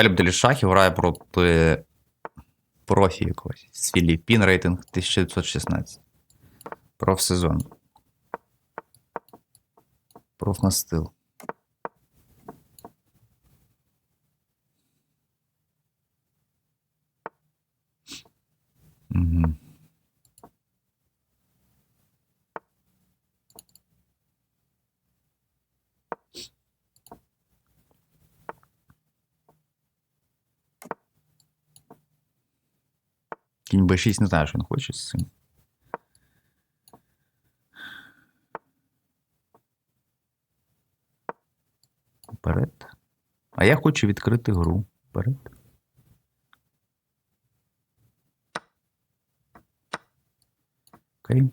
Та любителі шахів грає проти профі якогось. З Філіппін рейтинг 1916. Профсезон. Профнастил. Угу. Кінь Б6 не знаю, що він хоче з цим. Вперед. А я хочу відкрити гру. Вперед. Окей.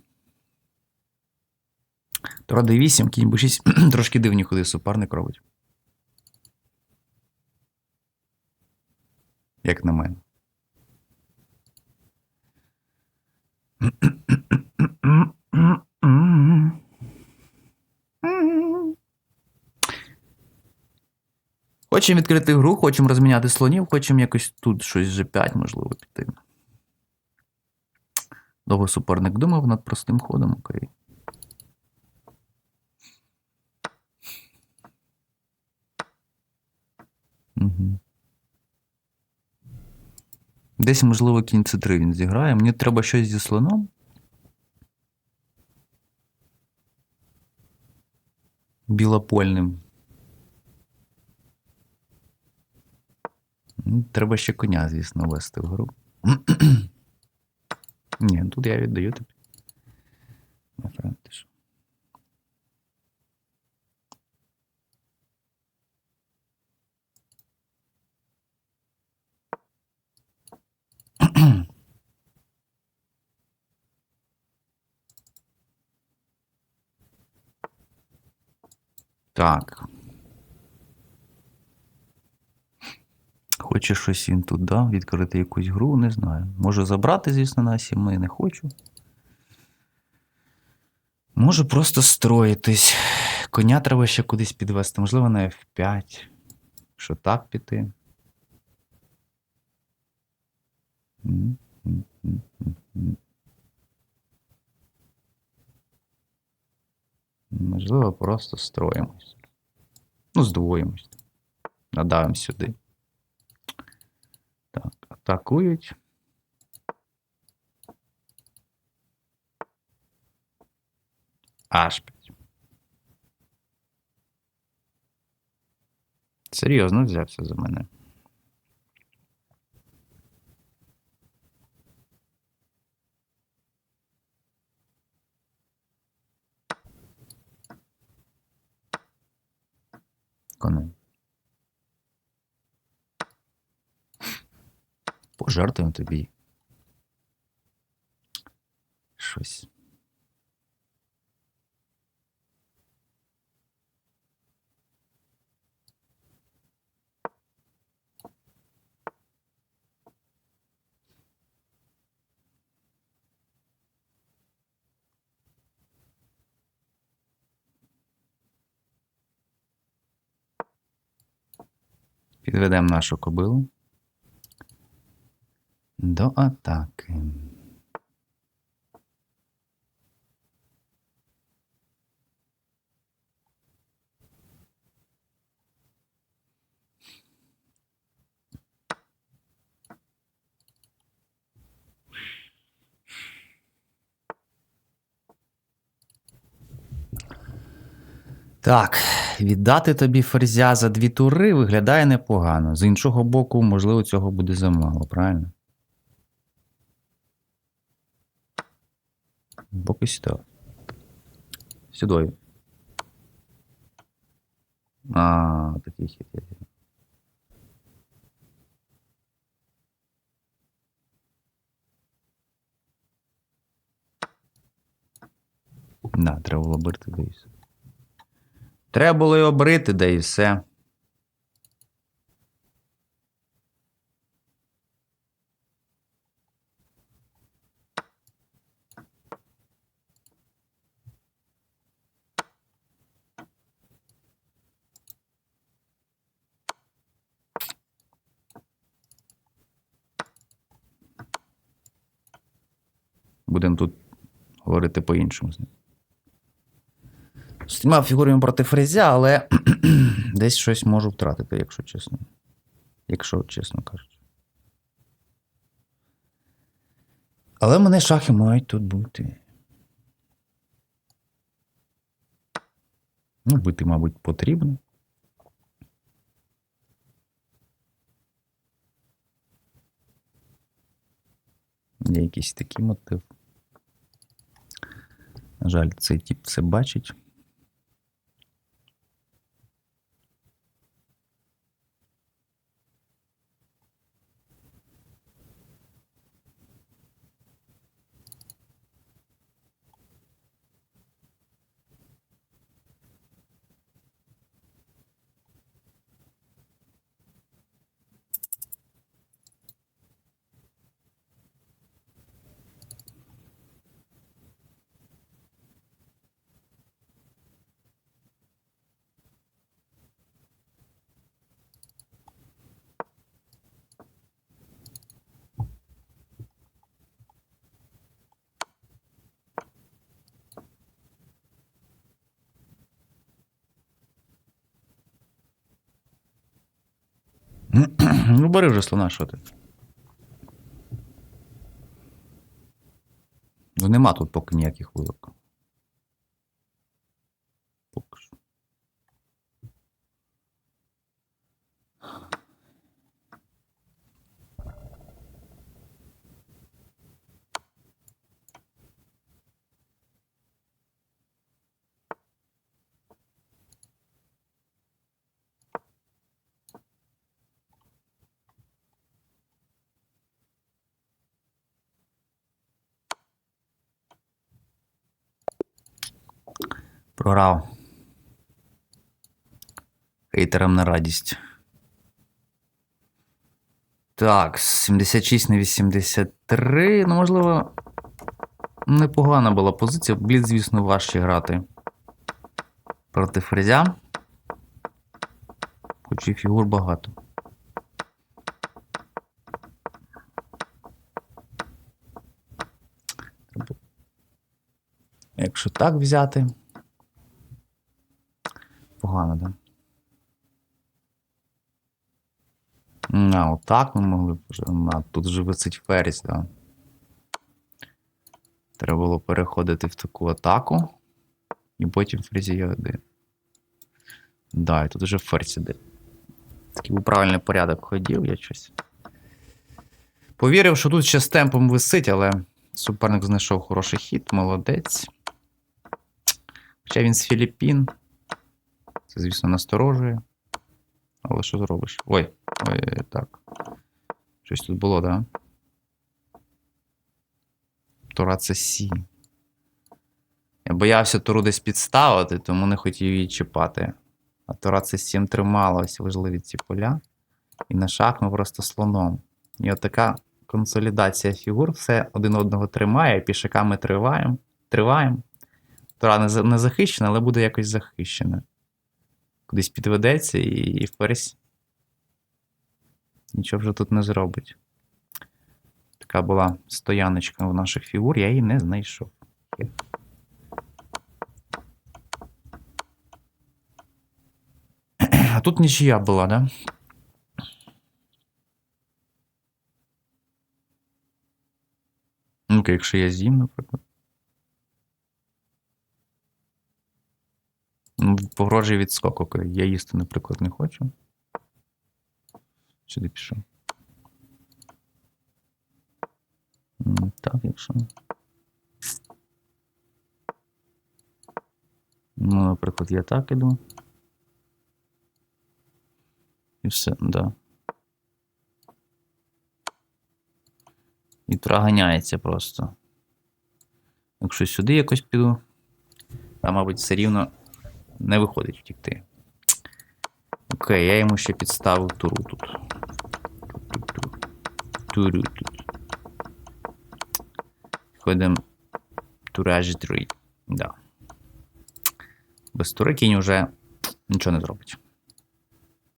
Тура D8, кінь Б6. Трошки дивні ходи суперник робить. Як на мене. Хочемо відкрити гру, хочемо розміняти слонів, хочемо якось тут щось G5, можливо, піти. Довго суперник думав над простим ходом, окей. Угу. Десь, можливо, кінь C3 він зіграє. Мені треба щось зі слоном. Білопольним. Треба ще коня, звісно, вести в гру. Ні, тут я віддаю тобі. На фронт що. Так. Хоче щось він тут, да? Відкрити якусь гру, не знаю. Може забрати, звісно, на 7, не хочу. Може просто строїтись. Коня треба ще кудись підвести, можливо, на F5. Що так піти. Можливо, просто строїмось. Ну, здвоїмось. Надавимо сюди. Так, атакують. Аж 5. Серйозно взявся за мене. Конем. Пожертвуємо тобі. Щось. Підведемо нашу кобилу. До атаки. Так, віддати тобі ферзя за дві тури виглядає непогано. З іншого боку, можливо, цього буде замало, правильно? Поки сюди. Сюди. А, такий хід. Да, треба було брити, да і все. Треба було його брити, да і все. Будемо тут говорити по-іншому з ним. З трьома фігурами проти фрезя, але десь щось можу втратити, якщо чесно. Якщо чесно кажучи. Але мене шахи мають тут бути. Ну, бити, мабуть, потрібно. Є якийсь такий мотив. На жаль, цей тіп це бачить. Ну, бери вже слона, що ти. Ну, нема тут поки ніяких вилок. Поки що. Програв. Хейтерам на радість. Так, 76 на 83. Ну, можливо, непогана була позиція. Блід, звісно, важче грати проти фрезя. Хоч і фігур багато. Якщо так взяти. Отак ми могли б. Тут вже висить ферзь, да. Треба було переходити в таку атаку. І потім фрезія один. Да, і тут вже ферзь іде. Такий був правильний порядок ходів, я щось. Повірив, що тут ще з темпом висить, але суперник знайшов хороший хід, молодець. Хоча він з Філіппін. Це, звісно, насторожує. Але що зробиш? Ой, ой, так. Щось тут було, да? Тора це Сі. Я боявся Тору десь підставити, тому не хотів її чіпати. А Тора це 7 тримала ось важливі ці поля. І на шах ми просто слоном. І от така консолідація фігур, все один одного тримає, пішаками триваємо. триваємо. За- не захищена, але буде якось захищена. Кудись підведеться і, і ферзь нічого вже тут не зробить. Така була стояночка у наших фігур, я її не знайшов. А тут нічия була, да? Ну-ка, якщо я з'їм, наприклад. Погрожує відскок, окей. Я їсти, наприклад, не хочу. Сюди пішов. Так, якщо. Ну, наприклад, я так іду. І все, да. І проганяється просто. Якщо сюди якось піду, там, мабуть, все рівно не виходить втікти. Окей, я йому ще підставив туру тут. Туру тут. Ходимо туражі 3. Да. Без тури кінь уже нічого не зробить.